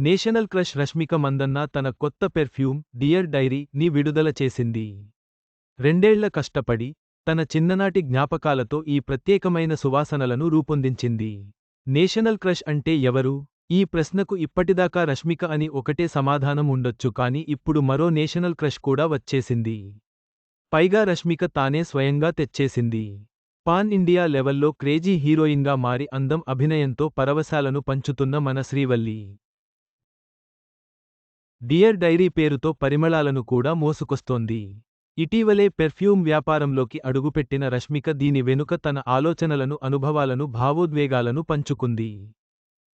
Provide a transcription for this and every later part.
National crush Rashmika Mandanna తన కొత్త perfume dear dairy ని విడుదల చేసింది. రెండేళ్ళ కష్టపడి తన చిన్ననాటి జ్ఞాపకాలతో ఈ ప్రత్యేకమైన సువాసనలను రూపొందించింది. నేషనల్ క్రష్ అంటే ఎవరు? ఈ ప్రశ్నకు ఇప్పటిదాకా రష్మిక అని ఒకటే సమాధానం ఉండొచ్చు కాని ఇప్పుడు మరో నేషనల్ క్రష్ కూడా వచ్చేసింది. పైగా రష్మిక తానే స్వయంగా తెచ్చేసింది. పాన్ ఇండియా లెవెల్లో క్రేజీ హీరోయిన్గా మారి అందం అభినయంతో పరవశాలను పంచుతున్న మన శ్రీవల్లి. డియర్ డైరీ పేరుతో పరిమళాలను కూడా మోసుకొస్తోంది. ఇటీవలే పెర్ఫ్యూమ్ వ్యాపారంలోకి అడుగుపెట్టిన రష్మిక దీని వెనుక తన ఆలోచనలను అనుభవాలను భావోద్వేగాలను పంచుకుంది.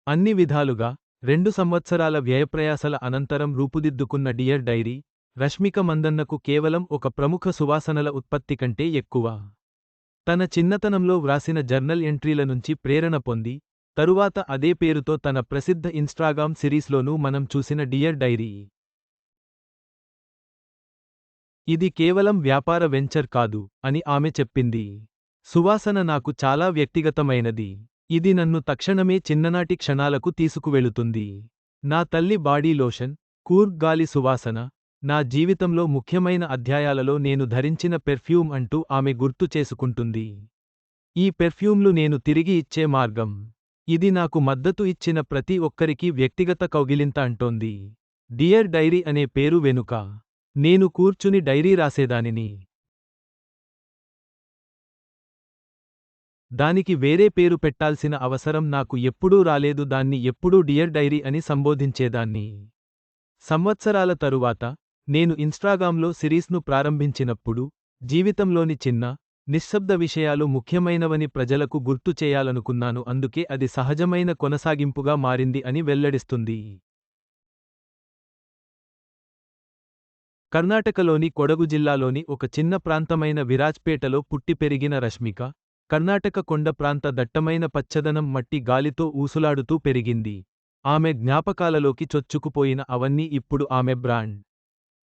అన్ని విధాలుగా రెండు సంవత్సరాల వ్యయప్రయాసల అనంతరం రూపుదిద్దుకున్న డియర్ డైరీ రష్మిక మందన్నకు కేవలం ఒక ప్రముఖ సువాసనల ఉత్పత్తి కంటే ఎక్కువ. తన చిన్నతనంలో వ్రాసిన జర్నల్ ఎంట్రీల నుంచి ప్రేరణ పొంది తరువాత అదే పేరుతో తన ప్రసిద్ధ ఇన్స్టాగ్రామ్ సిరీస్లోనూ మనం చూసిన డియర్ డైరీ. ఇది కేవలం వ్యాపార వెంచర్ కాదు అని ఆమె చెప్పింది. సువాసన నాకు చాలా వ్యక్తిగతమైనది. ఇది నన్ను తక్షణమే చిన్ననాటి క్షణాలకు తీసుకువెళుతుంది. నా తల్లి బాడీ లోషన్ కూర్గ్ గాలి సువాసన నా జీవితంలో ముఖ్యమైన అధ్యాయాలలో నేను ధరించిన పెర్ఫ్యూమ్ అంటూ ఆమె గుర్తు చేసుకుంటుంది. ఈ పెర్ఫ్యూమ్లు నేను తిరిగి ఇచ్చే మార్గం. ఇది నాకు మద్దతు ఇచ్చిన ప్రతి ఒక్కరికి వ్యక్తిగత కౌగిలింత అంటోంది. డియర్ డైరీ అనే పేరు వెనుక నేను కూర్చుని డైరీ రాసేదానిని. దానికి వేరే పేరు పెట్టాల్సిన అవసరం నాకు ఎప్పుడూ రాలేదు దాన్ని ఎప్పుడూ డియర్ డైరీ అని సంబోధించేదాన్ని. సంవత్సరాల తరువాత నేను ఇన్స్టాగ్రామ్లో సిరీస్ను ప్రారంభించినప్పుడు జీవితంలోని చిన్న నిశ్శబ్ద విషయాలు ముఖ్యమైనవని ప్రజలకు గుర్తు చేయాలనుకున్నాను అందుకే అది సహజమైన కొనసాగింపుగా మారింది అని వెల్లడిస్తుంది. కర్ణాటకలోని కొడగు జిల్లాలోని ఒక చిన్న ప్రాంతమైన విరాజ్పేటలో పుట్టి పెరిగిన రష్మిక కర్ణాటక కొండ ప్రాంత దట్టమైన పచ్చదనం మట్టి గాలితో ఊసులాడుతూ పెరిగింది. ఆమె జ్ఞాపకాలలోకి చొచ్చుకుపోయిన అవన్నీ ఇప్పుడు ఆమె బ్రాండ్.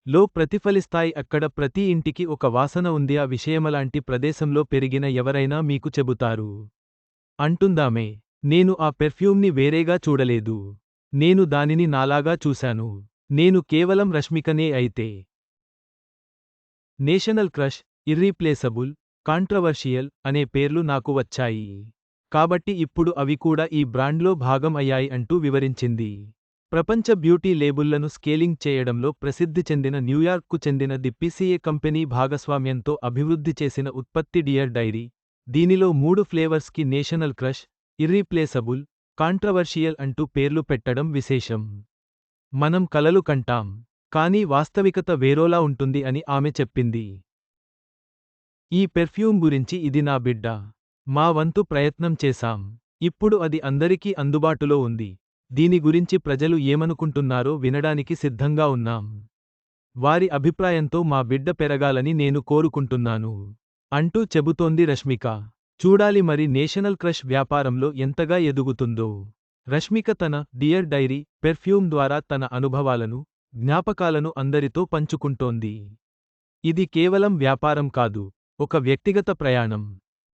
లో ప్రతిఫలిస్తాయి. అక్కడ ప్రతి ఇంటికి ఒక వాసన ఉంది. ఆ విషయమలాంటి ప్రదేశంలో పెరిగిన ఎవరైనా మీకు చెబుతారు. అంటుందామే. నేను ఆ పెర్ఫ్యూమ్ని వేరేగా చూడలేదు. నేను దానిని నాలాగా చూశాను. నేను కేవలం రష్మికనే అయితే. నేషనల్ క్రష్ ఇర్రీప్లేసబుల్ కాంట్రవర్షియల్ అనే పేర్లు నాకు వచ్చాయి. కాబట్టి ఇప్పుడు అవి కూడా ఈ బ్రాండ్లో భాగం అయ్యాయి అంటూ వివరించింది. ప్రపంచ బ్యూటీ లేబుళ్ళను స్కేలింగ్ చేయడంలో ప్రసిద్ధి చెందిన న్యూయార్క్కు చెందిన ది పిసిఏ కంపెనీ భాగస్వామ్యంతో అభివృద్ధి చేసిన ఉత్పత్తి డియర్ డైరీ. దీనిలో మూడు ఫ్లేవర్స్కి నేషనల్ క్రష్ ఇర్రీప్లేసబుల్ కాంట్రవర్షియల్ అంటూ పేర్లు పెట్టడం విశేషం. మనం కలలు కంటాం కానీ వాస్తవికత వేరోలా ఉంటుంది అని ఆమె చెప్పింది. ఈ పెర్ఫ్యూమ్ గురించి ఇది నా బిడ్డ. మా వంతు ప్రయత్నం చేశాం. ఇప్పుడు అది అందరికీ అందుబాటులో ఉంది. దీని గురించి ప్రజలు ఏమనుకుంటున్నారో వినడానికి సిద్ధంగా ఉన్నాం. వారి అభిప్రాయంతో మా బిడ్డ పెరగాలని నేను కోరుకుంటున్నాను. అంటూ చెబుతోంది రష్మిక. చూడాలి మరి నేషనల్ క్రష్ వ్యాపారంలో ఎంతగా ఎదుగుతుందో. రష్మిక తన డియర్ డైరీ పెర్ఫ్యూమ్ ద్వారా తన అనుభవాలను జ్ఞాపకాలను అందరితో పంచుకుంటోంది. ఇది కేవలం వ్యాపారం కాదు ఒక వ్యక్తిగత ప్రయాణం.